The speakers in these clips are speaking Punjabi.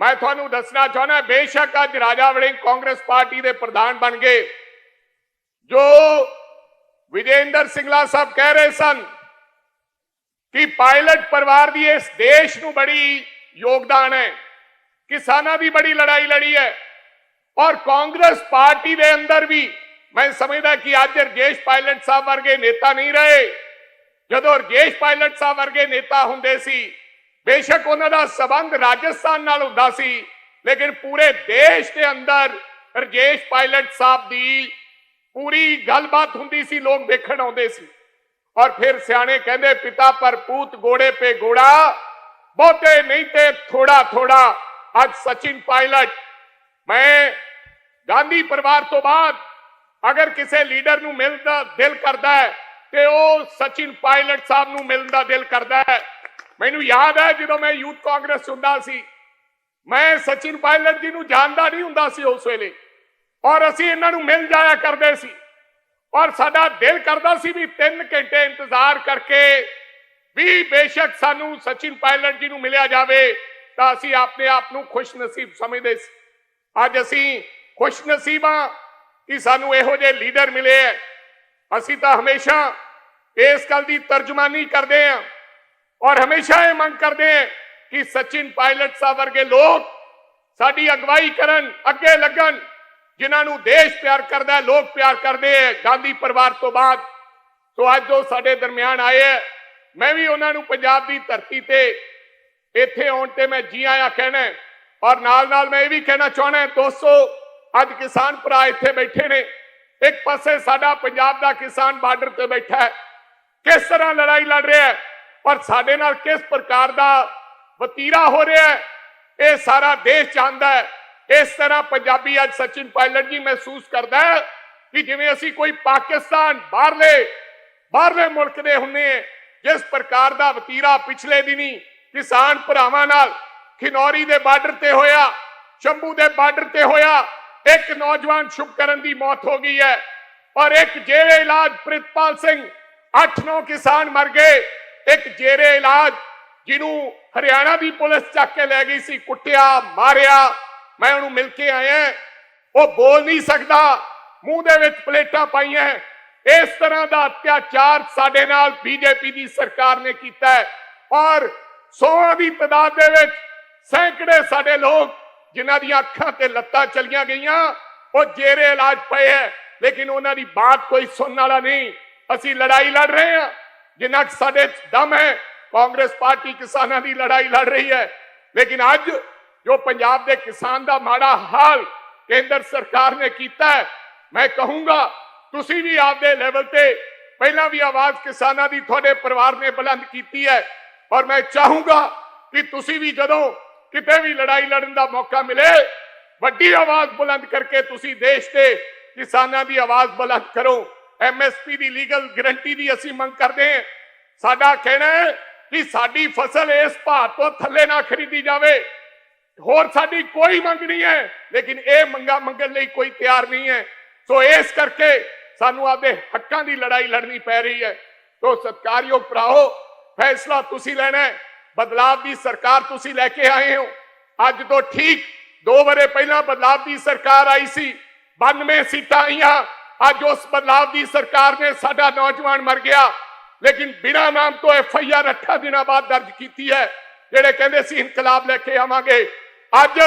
ਮੈਂ ਤੁਹਾਨੂੰ ਦੱਸਣਾ ਚਾਹੁੰਦਾ, ਬੇਸ਼ੱਕ ਅੱਜ ਰਾਜਾ ਵੜਿੰਗ ਕਾਂਗਰਸ ਪਾਰਟੀ ਦੇ ਪ੍ਰਧਾਨ ਬਣ ਗਏ, ਜੋ ਵਿਜੇਂਦਰ ਸਿੰਗਲਾ ਸਾਹਿਬ ਕਹਿ ਰਹੇ ਸਨ ਕਿ ਪਾਇਲਟ ਪਰਿਵਾਰ ਦੀ ਇਸ ਦੇਸ਼ ਨੂੰ ਬੜੀ ਯੋਗਦਾਨ ਹੈ, ਕਿਸਾਨਾਂ ਦੀ ਬੜੀ ਲੜਾਈ ਲੜੀ ਹੈ ਔਰ ਕਾਂਗਰਸ ਪਾਰਟੀ ਦੇ ਅੰਦਰ ਵੀ ਮੈਂ ਸਮਝਦਾ ਕਿ ਅੱਜ ਰਜੇਸ਼ ਪਾਇਲਟ ਸਾਹਿਬ ਵਰਗੇ ਨੇਤਾ ਨਹੀਂ ਰਹੇ। ਜਦੋਂ ਰਜੇਸ਼ ਪਾਇਲਟ ਸਾਹਿਬ ਵਰਗੇ ਨੇਤਾ ਹੁੰਦੇ ਸੀ ਬੇਸ਼ੱਕ ਉਹਨਾਂ ਦਾ ਸਬੰਧ ਰਾਜਸਥਾਨ ਨਾਲ ਹੁੰਦਾ ਸੀ, ਲੇਕਿਨ ਪੂਰੇ ਦੇਸ਼ ਦੇ ਅੰਦਰ ਰਜੇਸ਼ ਪਾਇਲਟ ਸਾਹਿਬ ਦੀ ਪੂਰੀ ਗੱਲਬਾਤ ਹੁੰਦੀ ਸੀ, ਲੋਕ ਦੇਖਣ ਆਉਂਦੇ ਸੀ। ਔਰ ਫਿਰ ਸਿਆਣੇ ਕਹਿੰਦੇ, ਪਿਤਾ ਪਰ ਪੂਤ ਗੋੜੇ ਪੇ ਗੋੜਾ, ਬਹੁਤੇ ਨਹੀਂ ਤੇ ਥੋੜਾ ਥੋੜਾ, ਅੱਜ ਸਚਿਨ ਪਾਇਲਟ। ਮੈਂ ਗਾਂਧੀ ਪਰਿਵਾਰ ਤੋਂ ਬਾਅਦ ਅਗਰ ਕਿਸੇ ਲੀਡਰ ਨੂੰ ਮਿਲਦਾ ਦਿਲ ਕਰਦਾ ਹੈ, ਤੇ ਉਹ ਸਚਿਨ ਪਾਇਲਟ ਸਾਹਿਬ ਨੂੰ ਮਿਲਣ ਦਾ ਦਿਲ ਕਰਦਾ ਹੈ। ਮੈਨੂੰ ਯਾਦ ਹੈ ਜਦੋਂ ਮੈਂ ਯੂਥ ਕਾਂਗਰਸ ਹੁੰਦਾ ਸੀ। ਮੈਂ ਸਚਿਨ ਪਾਇਲਟ ਜੀ ਨੂੰ ਜਾਣਦਾ ਨਹੀਂ ਹੁੰਦਾ ਸੀ ਉਸ ਵੇਲੇ। ਔਰ ਅਸੀਂ ਇਹਨਾਂ ਨੂੰ ਮਿਲ ਜਾਇਆ ਕਰਦੇ ਸੀ। ਔਰ ਸਾਡਾ ਦਿਲ ਕਰਦਾ ਸੀ ਵੀ 3 ਘੰਟੇ ਇੰਤਜ਼ਾਰ ਕਰਕੇ ਵੀ ਬੇਸ਼ੱਕ ਸਾਨੂੰ ਸਚਿਨ ਪਾਇਲਟ ਜੀ ਨੂੰ ਮਿਲਿਆ ਜਾਵੇ ਤਾਂ ਅਸੀਂ ਆਪਣੇ ਆਪ ਨੂੰ ਖੁਸ਼ ਨਸੀਬ ਸਮਝਦੇ ਸੀ। ਅੱਜ ਅਸੀਂ ਖੁਸ਼ ਨਸੀਬਾਂ ਕਿ ਸਾਨੂੰ ਇਹੋ ਜਿਹੇ ਲੀਡਰ ਮਿਲੇ ਹੈ। ਅਸੀਂ ਤਾਂ ਹਮੇਸ਼ਾ ਇਸ ਗੱਲ ਦੀ ਤਰਜਮਾਨੀ ਕਰਦੇ ਹਾਂ। ਔਰ ਹਮੇਸ਼ਾ ਇਹ ਮੰਗ ਕਰਦੇ ਹਾਂ ਕਿ ਸਚਿਨ ਪਾਇਲਟ ਸਾਹਿਬ ਵਰਗੇ ਲੋਕ ਸਾਡੀ ਅਗਵਾਈ ਕਰਨ, ਅੱਗੇ ਲੱਗਣ, ਜਿਨ੍ਹਾਂ ਨੂੰ ਦੇਸ਼ ਪਿਆਰ ਕਰਦਾ, ਲੋਕ ਪਿਆਰ ਕਰਦੇ ਹੈ, ਗਾਂਧੀ ਪਰਿਵਾਰ ਤੋਂ ਬਾਅਦ। ਸੋ ਅੱਜ ਜੋ ਸਾਡੇ ਦਰਮਿਆਨ ਆਏ ਹੈ। ਮੈਂ ਵੀ ਉਹਨਾਂ ਨੂੰ ਪੰਜਾਬ ਦੀ ਧਰਤੀ ਤੇ ਇੱਥੇ ਆਉਣ ਤੇ ਮੈਂ ਜੀ ਆਇਆਂ ਕਹਿਣਾ ਔਰ ਨਾਲ ਨਾਲ ਮੈਂ ਇਹ ਵੀ ਕਹਿਣਾ ਚਾਹਣਾ ਦੋਸਤੋ, ਅੱਜ ਕਿਸਾਨ ਭਰਾ ਇੱਥੇ ਬੈਠੇ ਨੇ। ਇੱਕ ਪਾਸੇ ਸਾਡਾ ਪੰਜਾਬ ਦਾ ਕਿਸਾਨ ਬਾਰਡਰ ਤੇ ਬੈਠਾ ਹੈ। ਕਿਸ ਤਰ੍ਹਾਂ ਲੜਾਈ ਲੜ ਰਿਹਾ ਹੈ? ਔਰ ਸਾਡੇ ਨਾਲ ਕਿਸ ਪ੍ਰਕਾਰ ਦਾ ਵਤੀਰਾ ਹੋ ਰਿਹਾ ਹੈ? ਇਹ ਸਾਰਾ ਦੇਸ਼ ਜਾਣਦਾ ਹੈ। ਇਸ ਤਰ੍ਹਾਂ ਪੰਜਾਬੀ ਅੱਜ ਸਚਿਨ ਪਾਇਲਟ ਜੀ ਮਹਿਸੂਸ ਕਰਦਾ ਹੈ ਕਿ ਜਿਵੇਂ ਅਸੀਂ ਕੋਈ ਪਾਕਿਸਤਾਨ ਬਾਹਰਲੇ ਬਾਹਰਲੇ ਮੁਲਕ ਦੇ ਹੁੰਨੇ ਜਿਸ ਪ੍ਰਕਾਰ ਦਾ ਵਤੀਰਾ ਪਿਛਲੇ ਦਿਨੀ ਕਿਸਾਨ ਭਰਾਵਾਂ ਨਾਲ ਖਿਨੌਰੀ ਦੇ ਬਾਰਡਰ ਤੇ ਹੋਇਆ, ਸ਼ੰਭੂ ਦੇ ਬਾਰਡਰ ਤੇ ਹੋਇਆ, ਇੱਕ ਨੌਜਵਾਨ ਸ਼ੁਭਕਰਨ ਦੀ ਮੌਤ ਹੋ ਗਈ ਹੈ। ਔਰ ਇੱਕ ਜੇਰੇ ਇਲਾਜ ਪ੍ਰਿਤਪਾਲ ਸਿੰਘ 8-9 ਕਿਸਾਨ ਮਰ ਗਏ। ਇੱਕ ਜੇਰੇ ਇਲਾਜ ਜਿਹਨੂੰ ਹਰਿਆਣਾ ਦੀ ਪੁਲਿਸ ਚੱਕ ਕੇ ਲੈ ਗਈ ਸੀ, ਕੁੱਟਿਆ, ਮਾਰਿਆ। ਮੈਂ ਉਹਨੂੰ ਮਿਲ ਕੇ ਆਇਆ। ਉਹ ਬੋਲ ਨਹੀਂ ਸਕਦਾ। ਮੂੰਹ ਦੇ ਵਿੱਚ ਪਲੇਟਾਂ ਪਾਈਆਂ। ਇਸ ਤਰ੍ਹਾਂ ਦਾ ਅਤਿਆਚਾਰ ਸਾਡੇ ਨਾਲ ਬੀਜੇਪੀ ਦੀ ਸਰਕਾਰ ਨੇ ਕੀਤਾ ਹੈ। ਔਰ ਸੌਆਂ ਦੀ ਤਦਾਦ ਦੇ ਵਿੱਚ ਸੈਂਕੜੇ ਸਾਡੇ ਲੋਕ ਜਿਨ੍ਹਾਂ ਦੀਆਂ ਅੱਖਾਂ ਤੇ ਲੱਤਾਂ ਚਲੀਆਂ ਗਈਆਂ, ਉਹ ਜੇਰੇ ਇਲਾਜ ਪਏ ਹੈ। ਲੇਕਿਨ ਉਹਨਾਂ ਦੀ ਬਾਤ ਕੋਈ ਸੁਣਨ ਵਾਲਾ ਨਹੀਂ। ਅਸੀਂ ਲੜਾਈ ਲੜ ਰਹੇ ਹਾਂ। ਜਿੰਨਾ ਕੁ ਸਾਡੇ 'ਚ ਦਮ ਹੈ ਕਾਂਗਰਸ ਪਾਰਟੀ ਕਿਸਾਨਾਂ ਦੀ ਲੜਾਈ ਲੜ ਰਹੀ ਹੈ ਲੇਕਿਨ ਅੱਜ ਜੋ ਪੰਜਾਬ ਦੇ ਕਿਸਾਨ ਦਾ ਮਾੜਾ ਹਾਲ ਕੇਂਦਰ ਸਰਕਾਰ ਨੇ ਕੀਤਾ ਹੈ ਮੈਂ ਕਹੂੰਗਾ ਤੁਸੀਂ ਵੀ ਆਪਦੇ ਲੈਵਲ ਤੇ ਪਹਿਲਾਂ ਵੀ ਆਵਾਜ਼ ਕਿਸਾਨਾਂ ਦੀ ਤੁਹਾਡੇ ਪਰਿਵਾਰ ਨੇ ਬੁਲੰਦ ਕੀਤੀ ਹੈ ਔਰ ਮੈਂ ਚਾਹੂੰਗਾ ਕਿ ਤੁਸੀਂ ਵੀ ਜਦੋਂ ਕਿਤੇ ਵੀ ਲੜਾਈ ਲੜਨ ਦਾ ਮੌਕਾ ਮਿਲੇ ਵੱਡੀ ਆਵਾਜ਼ ਬੁਲੰਦ ਕਰਕੇ ਤੁਸੀਂ ਦੇਸ਼ ਦੇ ਕਿਸਾਨਾਂ ਦੀ ਆਵਾਜ਼ ਬੁਲੰਦ ਕਰੋ ਐਮਐਸਪੀ ਦੀ ਲੀਗਲ ਗਰੰਟੀ ਦੀ ਅਸੀਂ ਮੰਗ ਕਰਦੇ ਹਾਂ। ਸਾਡਾ ਕਹਿਣਾ ਹੈ ਕਿ ਸਾਡੀ ਫਸਲ ਇਸ ਭਾਅ ਤੋਂ ਥੱਲੇ ਨਾ ਖਰੀਦੀ ਜਾਵੇ। ਹੋਰ ਸਾਡੀ ਕੋਈ ਮੰਗ ਨਹੀਂ ਹੈ, ਲੇਕਿਨ ਇਹ ਮੰਗਾ ਮੰਗਣ ਲਈ ਕੋਈ ਤਿਆਰ ਨਹੀਂ ਹੈ। ਸੋ ਇਸ ਕਰਕੇ ਸਾਨੂੰ ਆਪਦੇ ਹੱਕਾਂ ਦੀ ਲੜਾਈ ਲੜਨੀ ਪੈ ਰਹੀ ਹੈ। ਸੋ ਸਤਕਾਰਯੋਗ ਭਰਾਓ ਫੈਸਲਾ ਤੁਸੀਂ ਲੈਣਾ ਹੈ। ਬਦਲਾਵ ਦੀ ਸਰਕਾਰ ਤੁਸੀਂ ਲੈ ਕੇ ਆਏ ਹੋ। ਅੱਜ ਤੋਂ ਠੀਕ 2 ਵਰੇ ਪਹਿਲਾਂ ਬਦਲਾਵ ਦੀ ਸਰਕਾਰ ਆਈ ਸੀ। 92 ਸੀਟਾਂ ਆਈਆਂ। ਅੱਜ ਉਸ ਬਦਲਾਵ ਦੀ ਸਰਕਾਰ ਨੇ ਸਾਡਾ ਨੌਜਵਾਨ ਮਰ ਗਿਆ। ਲੇਕਿਨ ਬਿਨਾ ਨਾਮ ਤੋਂ ਐਫ ਆਈ ਆਰ 8 ਦਿਨਾਂ ਬਾਅਦ ਦਰਜ ਕੀਤੀ ਹੈ, ਜਿਹੜੇ ਕਹਿੰਦੇ ਸੀ ਇਨਕਲਾਬ ਲੈ ਕੇ ਆਵਾਂਗੇ। ਅੱਜ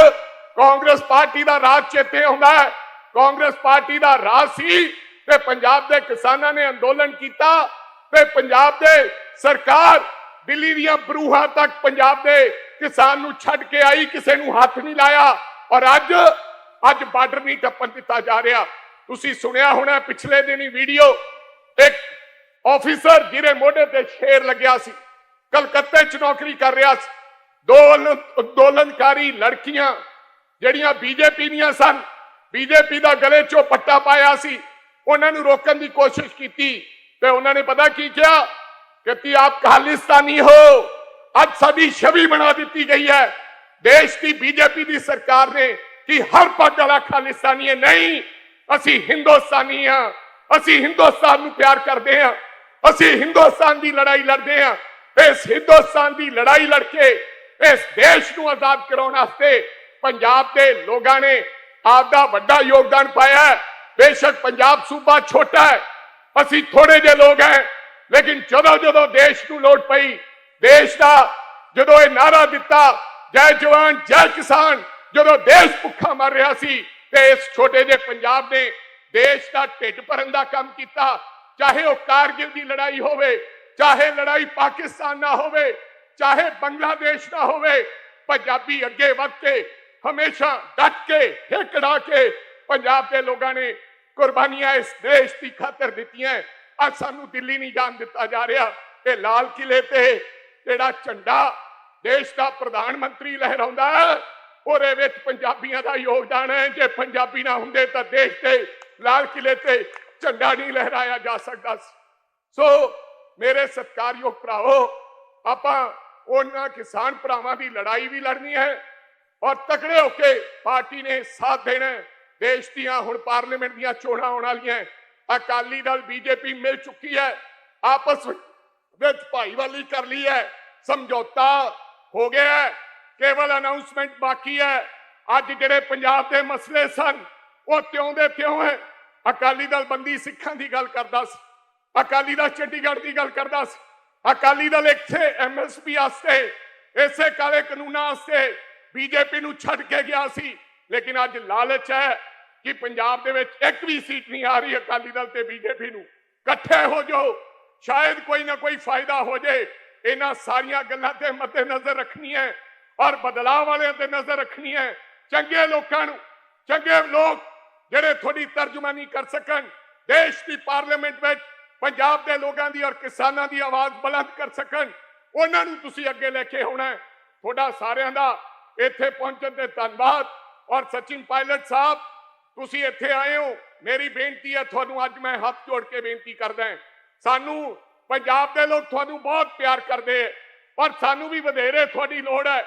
ਕਾਂਗਰਸ ਪਾਰਟੀ ਦਾ ਰਾਜ ਚੇਤੇ ਆਉਂਦਾ ਹੈ। ਕਾਂਗਰਸ ਪਾਰਟੀ ਦਾ ਰਾਜ ਸੀ ਤੇ ਪੰਜਾਬ ਦੇ ਕਿਸਾਨਾਂ ਨੇ ਅੰਦੋਲਨ ਕੀਤਾ ਤੇ ਪੰਜਾਬ ਦੇ ਸਰਕਾਰ ਦਿੱਲੀ ਦੀਆਂ ਬਰੂਹਾਂ ਤੱਕ ਪੰਜਾਬ ਦੇ ਕਿਸਾਨ ਨੂੰ ਛੱਡ ਕੇ ਆਈ, ਕਿਸੇ ਨੂੰ ਹੱਥ ਨਹੀਂ ਲਾਇਆ। ਔਰ ਅੱਜ ਅੱਜ ਬਾਰਡਰ ਨਹੀਂ ਟੱਪਣ ਦਿੱਤਾ ਜਾ ਰਿਹਾ। ਤੁਸੀਂ ਸੁਣਿਆ ਹੋਣਾ ਪਿਛਲੇ ਦਿਨੀ ਵੀਡੀਓ, ਇੱਕ ਆਫੀਸਰ ਜਿਹਦੇ ਮੋਢੇ ਤੇ ਸ਼ੇਰ ਲੱਗਿਆ ਸੀ, ਕਲਕੱਤੇ 'ਚ ਨੌਕਰੀ ਕਰ ਰਿਹਾ ਸੀ। ਦੋ ਅੰਦੋਲਨਕਾਰੀ ਲੜਕੀਆਂ, ਜਿਹੜੀਆਂ ਬੀਜੇਪੀ ਦੀਆਂ ਸਨ, ਬੀਜੇਪੀ ਦਾ ਗਲੇ 'ਚੋਂ ਪੱਟਾ ਪਾਇਆ ਸੀ। ਉਹਨਾਂ ਨੂੰ ਰੋਕਣ ਦੀ ਕੋਸ਼ਿਸ਼ ਕੀਤੀ ਤੇ ਉਹਨਾਂ ਨੇ ਪਤਾ ਕੀ ਕਿਹਾ? ਕਿ ਤੀ ਆਪ ਖਾਲਿਸਤਾਨੀ ਹੋ। ਅੱਜ ਸਾਡੀ ਛਵੀ ਬਣਾ ਦਿੱਤੀ ਗਈ ਹੈ। ਦੇਸ਼ ਦੀ ਬੀਜੇਪੀ ਦੀ ਸਰਕਾਰ ਨੇ ਕਿ ਹਰ ਪੱਗ ਵਾਲਾ ਖਾਲਿਸਤਾਨੀ ਨਹੀਂ ਅਸੀਂ ਹਿੰਦੁਸਤਾਨੀ ਹਾਂ। ਅਸੀਂ ਹਿੰਦੁਸਤਾਨ ਨੂੰ ਪਿਆਰ ਕਰਦੇ ਹਾਂ। ਅਸੀਂ ਹਿੰਦੁਸਤਾਨ ਦੀ ਲੜਾਈ ਲੜਦੇ ਹਾਂ। ਇਸ ਹਿੰਦੁਸਤਾਨ ਦੀ ਲੜਾਈ ਲੜ ਕੇ ਇਸ ਦੇਸ਼ ਨੂੰ ਆਜ਼ਾਦ ਕਰਾਉਣ ਵਾਸਤੇ ਪੰਜਾਬ ਦੇ ਲੋਕਾਂ ਨੇ ਆਪ ਦਾ ਵੱਡਾ ਯੋਗਦਾਨ ਪਾਇਆ ਹੈ। ਬੇਸ਼ੱਕ ਪੰਜਾਬ ਸੂਬਾ ਛੋਟਾ ਹੈ। ਅਸੀਂ ਥੋੜੇ ਜਿਹੇ ਲੋਕ ਹੈ, ਲੇਕਿਨ ਜਦੋਂ ਜਦੋਂ ਦੇਸ਼ ਨੂੰ ਲੋੜ ਪਈ, ਦੇਸ਼ ਦਾ ਜਦੋਂ ਇਹ ਨਾਰਾ ਦਿੱਤਾ, ਜੈ ਜਵਾਨ, ਜੈ ਕਿਸਾਨ, ਜਦੋਂ ਦੇਸ਼ ਭੁੱਖਾ ਮਰ ਰਿਹਾ ਸੀ ਤੇ ਇਸ ਛੋਟੇ ਜਿਹੇ ਪੰਜਾਬ ਨੇ ਦੇਸ਼ ਦਾ ਢਿੱਡ ਭਰਨ ਦਾ ਕੰਮ ਕੀਤਾ। ਚਾਹੇ ਉਹ ਕਾਰਗਿਲ ਦੀ ਲੜਾਈ ਹੋਵੇ, ਚਾਹੇ ਲੜਾਈ ਪਾਕਿਸਤਾਨ ਨਾਲ ਹੋਵੇ, ਚਾਹੇ ਬੰਗਲਾਦੇਸ਼ ਨਾਲ ਹੋਵੇ, ਪੰਜਾਬੀ ਅੱਗੇ ਵਧ ਕੇ, ਹਮੇਸ਼ਾ ਡਟ ਕੇ, ਹਿੱਕੜਾ ਕੇ ਪੰਜਾਬ ਦੇ ਲੋਕਾਂ ਨੇ ਕੁਰਬਾਨੀਆਂ ਇਸ ਦੇਸ਼ ਦੀ ਖਾਤਰ ਦਿੱਤੀਆਂ। ਅੱਜ ਸਾਨੂੰ ਦਿੱਲੀ ਨਹੀਂ ਜਾਣ ਦਿੱਤਾ ਜਾ ਰਿਹਾ। ਇਹ ਲਾਲ ਕਿਲੇ ਤੇ ਜਿਹੜਾ ਝੰਡਾ ਦੇਸ਼ ਦਾ ਪ੍ਰਧਾਨ ਮੰਤਰੀ ਲਹਿਰਾਉਂਦਾ ਹੈ ਉਹਦੇ ਵਿੱਚ ਪੰਜਾਬੀਆਂ ਦਾ ਯੋਗਦਾਨ ਹੈ। ਜੇ ਪੰਜਾਬੀ ਨਾ ਹੁੰਦੇ ਤਾਂ ਦੇਸ਼ ਤੇ ਲਾਲ ਕਿਲੇ ਤੇ ਝੰਡਾ ਨਹੀਂ ਲਹਿਰਾਇਆ ਜਾ ਸਕਦਾ ਸੋ। ਮੇਰੇ ਸਤਿਕਾਰਯੋਗ ਭਰਾਓ ਆਪਾਂ ਉਹਨਾਂ ਕਿਸਾਨ ਭਰਾਵਾਂ ਦੀ ਲੜਾਈ ਵੀ ਲੜਨੀ ਹੈ ਔਰ ਤਕੜੇ ਹੋ ਕੇ ਪਾਰਟੀ ਨੇ ਸਾਥ ਦੇਣਾ ਦੇਸ਼ ਦੀਆਂ ਹੁਣ ਪਾਰਲੀਮੈਂਟ ਦੀਆਂ ਚੋਣਾਂ ਆਉਣ ਵਾਲੀਆਂ ਅਕਾਲੀ ਦਲ, ਬੀਜੇਪੀ ਮਿਲ ਚੁੱਕੀ ਹੈ। ਆਪਸ ਵਿੱਚ ਵਿੱਚ ਭਾਈਵਾਲੀ ਕਰ ਲਈ ਹੈ। ਸਮਝੌਤਾ ਹੋ ਗਿਆ ਹੈ। ਕੇਵਲ ਅਨਾਉਂਸਮੈਂਟ ਬਾਕੀ ਹੈ। ਅੱਜ ਜਿਹੜੇ ਪੰਜਾਬ ਦੇ ਮਸਲੇ ਸਨ, ਉਹ ਤਿਉਂ ਦੇ ਤਿਉਂ ਹੈ। ਅਕਾਲੀ ਦਲ ਬੰਦੀ ਸਿੱਖਾਂ ਦੀ ਗੱਲ ਕਰਦਾ ਸੀ। ਅਕਾਲੀ ਦਲ ਚੰਡੀਗੜ੍ਹ ਦੀ ਗੱਲ ਕਰਦਾ ਸੀ। ਅਕਾਲੀ ਦਲ ਇੱਥੇ ਐਮਐਸਪੀ ਵਾਸਤੇ, ਇਸੇ ਕਾਲੇ ਕਾਨੂੰਨਾਂ ਵਾਸਤੇ ਬੀਜੇਪੀ ਨੂੰ ਛੱਡ ਕੇ ਗਿਆ ਸੀ। ਲੇਕਿਨ ਅੱਜ ਲਾਲਚ ਹੈ ਕਿ ਪੰਜਾਬ ਦੇ ਵਿੱਚ ਇੱਕ ਵੀ ਸੀਟ ਨਹੀਂ ਆ ਰਹੀ ਅਕਾਲੀ ਦਲ ਤੇ ਬੀਜੇਪੀ ਨੂੰ। ਇਕੱਠੇ ਹੋ ਜਾਓ। ਸ਼ਾਇਦ ਕੋਈ ਨਾ ਕੋਈ ਫਾਇਦਾ ਹੋ ਜਾਏ। ਇਹਨਾਂ ਸਾਰੀਆਂ ਗੱਲਾਂ ਤੇ ਮੱਦੇ ਨਜ਼ਰ ਰੱਖਣੀ ਹੈ। ਔਰ ਬਦਲਾਅ ਵਾਲਿਆਂ ਤੇ ਨਜ਼ਰ ਰੱਖਣੀ ਹੈ। ਚੰਗੇ ਲੋਕਾਂ ਨੂੰ, ਚੰਗੇ ਲੋਕ ਜਿਹੜੇ ਤੁਹਾਡੀ ਤਰਜਮਾਨੀ ਕਰ ਸਕਣ, ਦੇਸ਼ ਦੀ ਪਾਰਲੀਮੈਂਟ ਵਿੱਚ ਪੰਜਾਬ ਦੇ ਲੋਕਾਂ ਦੀ ਔਰ ਕਿਸਾਨਾਂ ਦੀ ਆਵਾਜ਼ ਬੁਲੰਦ ਕਰ ਸਕਣ, ਉਹਨਾਂ ਨੂੰ ਤੁਸੀਂ ਅੱਗੇ ਲੈ ਕੇ ਆਉਣਾ ਤੁਹਾਡਾ ਸਾਰਿਆਂ ਦਾ ਇੱਥੇ ਪਹੁੰਚਣ ਤੇ ਧੰਨਵਾਦ। ਔਰ ਸਚਿਨ ਪਾਇਲਟ ਸਾਹਿਬ, ਤੁਸੀਂ ਇੱਥੇ ਆਏ ਹੋ। ਮੇਰੀ ਬੇਨਤੀ ਹੈ, ਤੁਹਾਨੂੰ ਅੱਜ ਮੈਂ ਹੱਥ ਜੋੜ ਕੇ ਬੇਨਤੀ ਕਰਦਾ ਸਾਨੂੰ ਪੰਜਾਬ ਦੇ ਲੋਕ ਤੁਹਾਨੂੰ ਬਹੁਤ ਪਿਆਰ ਕਰਦੇ ਹੈ, ਪਰ ਸਾਨੂੰ ਵੀ ਵਧੇਰੇ ਤੁਹਾਡੀ ਲੋੜ ਹੈ।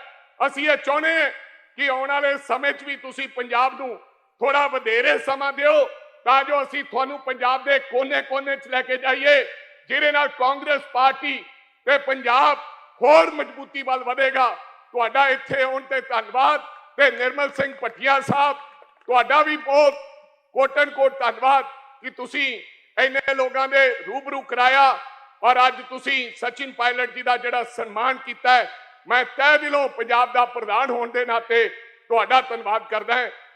ਅਸੀਂ ਇਹ ਚਾਹੁੰਦੇ ਹਾਂ ਕਿ ਆਉਣ ਵਾਲੇ ਸਮੇਂ 'ਚ ਵੀ ਤੁਸੀਂ ਪੰਜਾਬ ਨੂੰ ਥੋੜਾ ਵਧੇਰੇ ਸਮਾਂ ਦਿਓ, ਤਾਂ ਜੋ ਅਸੀਂ ਤੁਹਾਨੂੰ ਪੰਜਾਬ ਦੇ ਕੋਨੇ-ਕੋਨੇ 'ਚ ਲੈ ਕੇ ਜਾਈਏ, ਜਿਹਦੇ ਨਾਲ ਕਾਂਗਰਸ ਪਾਰਟੀ ਤੇ ਪੰਜਾਬ ਹੋਰ ਮਜ਼ਬੂਤੀ ਵੱਲ ਵਧੇਗਾ। ਤੁਹਾਡਾ ਇੱਥੇ ਆਉਣ ਤੇ ਧੰਨਵਾਦ ਤੇ ਨਿਰਮਲ ਸਿੰਘ ਪਟਿਆ ਸਾਹਿਬ, ਤੁਹਾਡਾ ਵੀ ਬਹੁਤ ਕੋਟਨ ਕੋਟ ਧੰਨਵਾਦ ਕਿ ਤੁਸੀਂ ਇੰਨੇ ਲੋਕਾਂ ਦੇ ਰੂਬਰੂ ਕਰਾਇਆ ਔਰ ਅੱਜ ਤੁਸੀਂ ਸਚਿਨ ਪਾਇਲਟ ਜੀ ਦਾ ਜਿਹੜਾ ਸਨਮਾਨ ਕੀਤਾ ਹੈ ਮੈਂ ਤਹਿ ਦਿਲੋਂ ਪੰਜਾਬ ਦਾ ਪ੍ਰਧਾਨ ਹੋਣ ਦੇ ਨਾਤੇ ਤੁਹਾਡਾ ਧੰਨਵਾਦ ਕਰਦਾ ਹਾਂ।